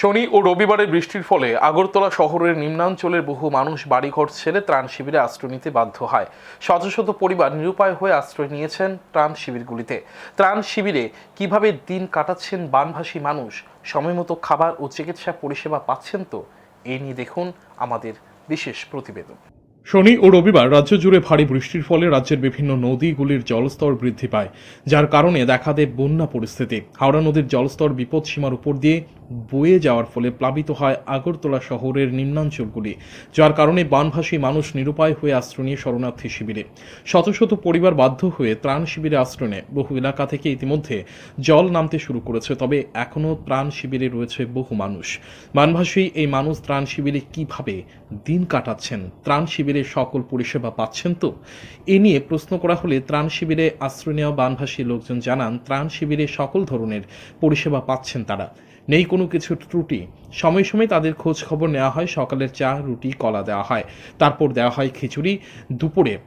শনি ও রবিবারের বৃষ্টির ফলে আগরতলা শহরের নিম্নাঞ্চলের বহু মানুষ, বাড়িঘর ছেড়ে ত্রাণ শিবিরে আশ্রয় নিতে বাধ্য হয়। শত শত পরিবার নিরুপায় হয়ে আশ্রয় নিয়েছেন ত্রাণ শিবিরগুলিতে। ত্রাণ শিবিরে কীভাবে দিন কাটাচ্ছেন বানভাসী মানুষ, সময়মতো খাবার ও চিকিৎসা পরিষেবা পাচ্ছেন তো এই নিয়ে দেখুন আমাদের বিশেষ প্রতিবেদন। শনি ও রবিবার রাজ্য জুড়ে ভারী বৃষ্টির ফলে রাজ্যের বিভিন্ন নদীগুলির জলস্তর বৃদ্ধি পায়, যার কারণে দেখা দেয় বন্যা পরিস্থিতি। হাওড়া নদীর জলস্তর বিপদসীমার উপর দিয়ে বয়ে যাওয়ার ফলে প্লাবিত হয় আগরতলা শহরের নিম্নাঞ্চলগুলি, যার কারণে বানভাসী মানুষ নিরুপায় হয়ে আশ্রয় নিয়ে শরণার্থী শিবিরে। শত শত পরিবার বাধ্য হয়ে ত্রাণ শিবিরে আশ্রয় নেয়। বহু এলাকা থেকে ইতিমধ্যে জল নামতে শুরু করেছে, তবে এখনও ত্রাণ শিবিরে রয়েছে বহু মানুষ। বানভাসী এই মানুষ ত্রাণ শিবিরে কীভাবে দিন কাটাচ্ছেন? ত্রাণ শিবিরে সকল পরিষেবা পাচ্ছেন তো? এ নিয়ে প্রশ্ন করা হলে ত্রাণ শিবিরে আশ্রয় নেওয়া বানভাসী লোকজন জানান, ত্রাণ শিবিরে সকল ধরনের পরিষেবা পাচ্ছেন তারা। নেই কোনো কিছু ত্রুটি, সময় সময় তাদের খোঁজ খবর নেওয়া হয়, সকালের চা, রুটি, কলা দেওয়া হয়। তারপর দেওয়া হয় খিচুড়ি, দুপুরে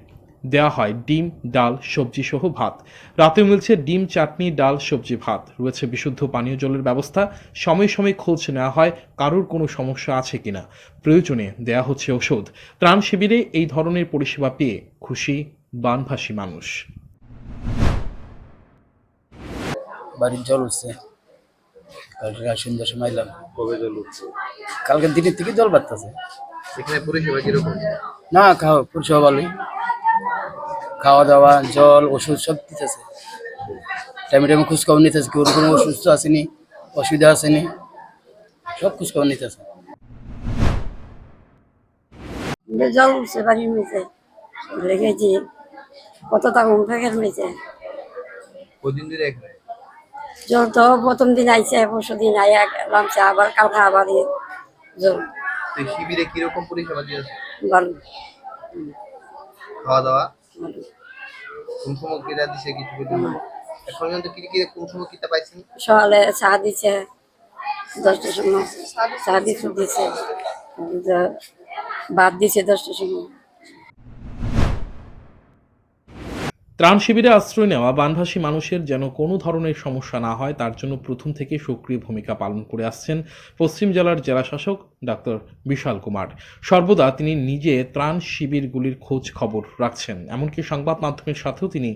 দেওয়া হয় ডিম, ডাল, সবজি সহ ভাত। রাতে মিলছে ডিম, চাটনি, ডাল, সবজি, ভাত। রয়েছে বিশুদ্ধ পানীয় জলের ব্যবস্থা। সময় সময় খোঁজ নেওয়া হয়, কারোর কোনো সমস্যা আছে কিনা। প্রয়োজনে দেয়া হচ্ছে ওষুধ ত্রাণ শিবিরে এই ধরনের পরিষেবা পেয়ে খুশি বানভাসী মানুষ। বাড়ির জল উঠছে। কালকে সন্ধ্যার সময় এলাম কবে জল উঠছে? কালকে দিনের থেকে জল বাড়তেছে। এখানে পরিষেবা কীরকম? না খাওয়া পরিষেবা ভালোই। খাওয়া দাওয়া জল ওষুধ সব দিতেছে। টাইমে টাইমে খোঁজখবর নিতেছে কেউ কোনো অসুস্থ আসেনি অসুবিধা আসেনি। সব খোঁজখবর নিতেছে। জল উঠছে বাড়ির নিচে লেগেছি কত তখন ফেকের নিচে কদিন ধরে এখানে? জল তো প্রথম দিন আইছে পরশু দিন আইয়া নামছে আবার কালকে আবার জল শিবিরে কীরকম পরিষেবা দিয়েছে? ভালো। খাওয়া দাওয়া কোন সময় দিছে কিছু পর্যন্ত এখন পর্যন্ত কি কি কোন সময় কিতা পাইছেন? সকালে চা দিছে দশটার সময়। চা দিছে। ভাত দিছে দশটার সময়। ত্রাণ শিবিরে আশ্রয় নেওয়া বানভাসী মানুষের যেন কোনো ধরনের সমস্যা না হয়, তার জন্য প্রথম থেকে সক্রিয় ভূমিকা পালন করে আসছেন পশ্চিম জেলার জেলাশাসক ডাক্তার বিশাল কুমার। সর্বদা তিনি নিজে ত্রাণ শিবিরগুলির খোঁজ খবর রাখছেন, এমনকি সংবাদ মাধ্যমের সাথেও তিনি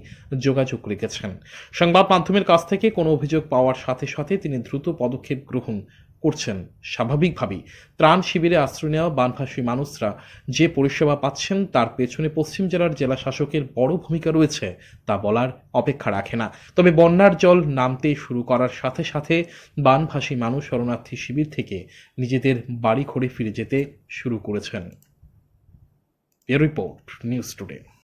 যোগাযোগ রেখেছেন। সংবাদ মাধ্যমের কাছ থেকে কোনো অভিযোগ পাওয়ার সাথে সাথে তিনি দ্রুত পদক্ষেপ গ্রহণ করছেন স্বাভাবিকভাবেই। ত্রাণ শিবিরে আশ্রয় নেওয়া বানভাসী মানুষরা যে পরিষেবা পাচ্ছেন তার পেছনে পশ্চিম জেলার জেলা শাসকের বড় ভূমিকা রয়েছে তা বলার অপেক্ষা রাখে না। তবে বন্যার জল নামতে শুরু করার সাথে সাথে বানভাসী মানুষ শরণার্থী শিবির থেকে নিজেদের বাড়ি ঘরে ফিরে যেতে শুরু করেছেন। এ রিপোর্ট নিউজ টুডে।